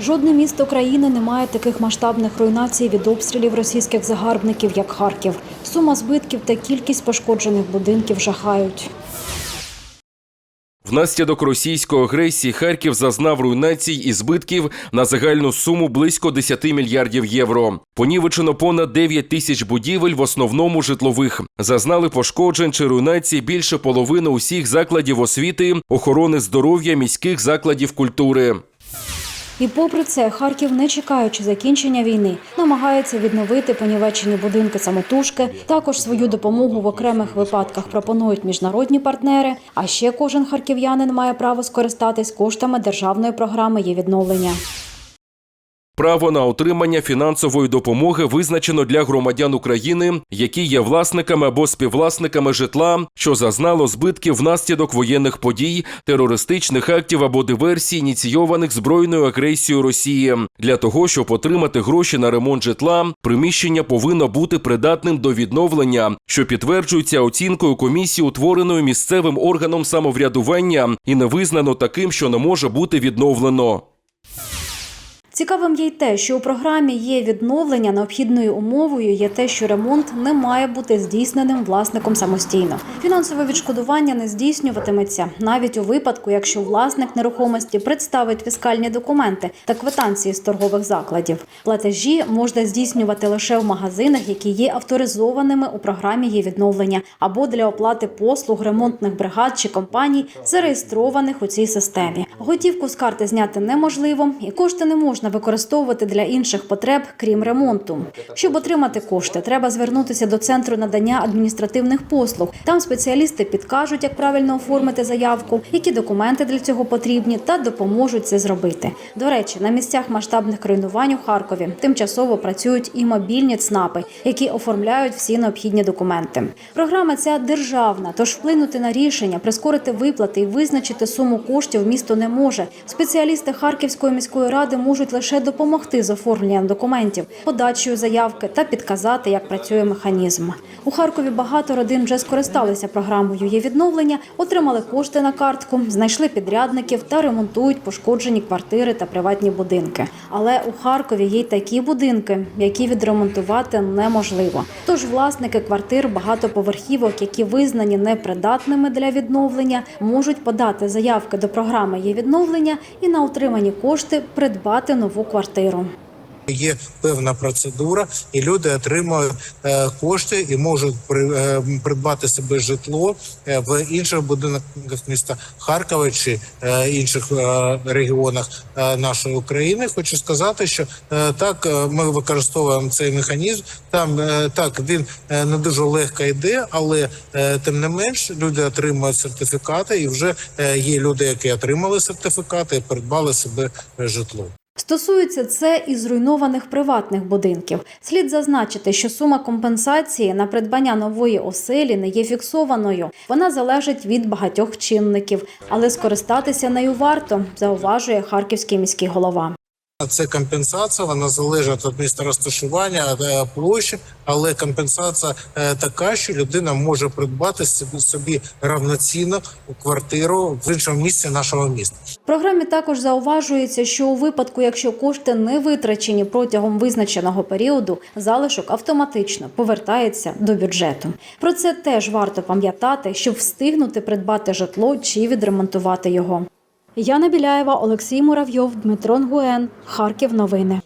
Жодне місто країни не має таких масштабних руйнацій від обстрілів російських загарбників, як Харків. Сума збитків та кількість пошкоджених будинків жахають. Внаслідок російської агресії Харків зазнав руйнацій і збитків на загальну суму близько 10 мільярдів євро. Понівечено понад 9 тисяч будівель, в основному житлових. Зазнали пошкоджень чи руйнацій більше половини усіх закладів освіти, охорони здоров'я, міських закладів культури. І попри це, Харків, не чекаючи закінчення війни, намагається відновити понівечені будинки самотужки. Також свою допомогу в окремих випадках пропонують міжнародні партнери. А ще кожен харків'янин має право скористатись коштами державної програми є відновлення. Право на отримання фінансової допомоги визначено для громадян України, які є власниками або співвласниками житла, що зазнало збитків внаслідок воєнних подій, терористичних актів або диверсій, ініційованих збройною агресією Росії. Для того щоб отримати гроші на ремонт житла, приміщення повинно бути придатним до відновлення, що підтверджується оцінкою комісії, утвореною місцевим органом самоврядування, і не визнано таким, що не може бути відновлено. Цікавим є й те, що у програмі є відновлення необхідною умовою є те, що ремонт не має бути здійсненим власником самостійно. Фінансове відшкодування не здійснюватиметься навіть у випадку, якщо власник нерухомості представить фіскальні документи та квитанції з торгових закладів. Платежі можна здійснювати лише в магазинах, які є авторизованими у програмі є відновлення, або для оплати послуг ремонтних бригад чи компаній, зареєстрованих у цій системі. Готівку з карти зняти неможливо, і кошти не можна використовувати для інших потреб, крім ремонту. Щоб отримати кошти, треба звернутися до центру надання адміністративних послуг. Там спеціалісти підкажуть, як правильно оформити заявку, які документи для цього потрібні, та допоможуть це зробити. До речі, на місцях масштабних руйнувань у Харкові тимчасово працюють і мобільні ЦНАПи, які оформляють всі необхідні документи. Програма ця державна, тож вплинути на рішення, прискорити виплати і визначити суму коштів місто не може. Спеціалісти Харківської міської ради можуть лише допомогти з оформленням документів, подачею заявки та підказати, як працює механізм. У Харкові багато родин вже скористалися програмою є відновлення, отримали кошти на картку, знайшли підрядників та ремонтують пошкоджені квартири та приватні будинки. Але у Харкові є й такі будинки, які відремонтувати неможливо. Тож власники квартир багатоповерхівок, які визнані непридатними для відновлення, можуть подати заявки до програми є відновлення і на отримані кошти придбати нову квартиру. Є певна процедура, і люди отримують е, кошти і можуть при, е, придбати себе житло е, в інших будинках міста Харкова чи інших регіонах нашої України. Хочу сказати, що так ми використовуємо цей механізм. Там так він не дуже легко йде, але тим не менш люди отримують сертифікати, і вже є люди, які отримали сертифікати і придбали себе житло. Стосується це і зруйнованих приватних будинків. Слід зазначити, що сума компенсації на придбання нової оселі не є фіксованою. Вона залежить від багатьох чинників, але скористатися нею варто, зауважує харківський міський голова. Це компенсація, вона залежить від місця розташування е, площі, але компенсація е, така, що людина може придбати собі, собі равноцінно квартиру в іншому місці нашого міста. В програмі також зауважується, що у випадку, якщо кошти не витрачені протягом визначеного періоду, залишок автоматично повертається до бюджету. Про це теж варто пам'ятати, щоб встигнути придбати житло чи відремонтувати його. Яна Біляєва, Олексій Муравйов, Дмитро Нгуен, Харків. Новини.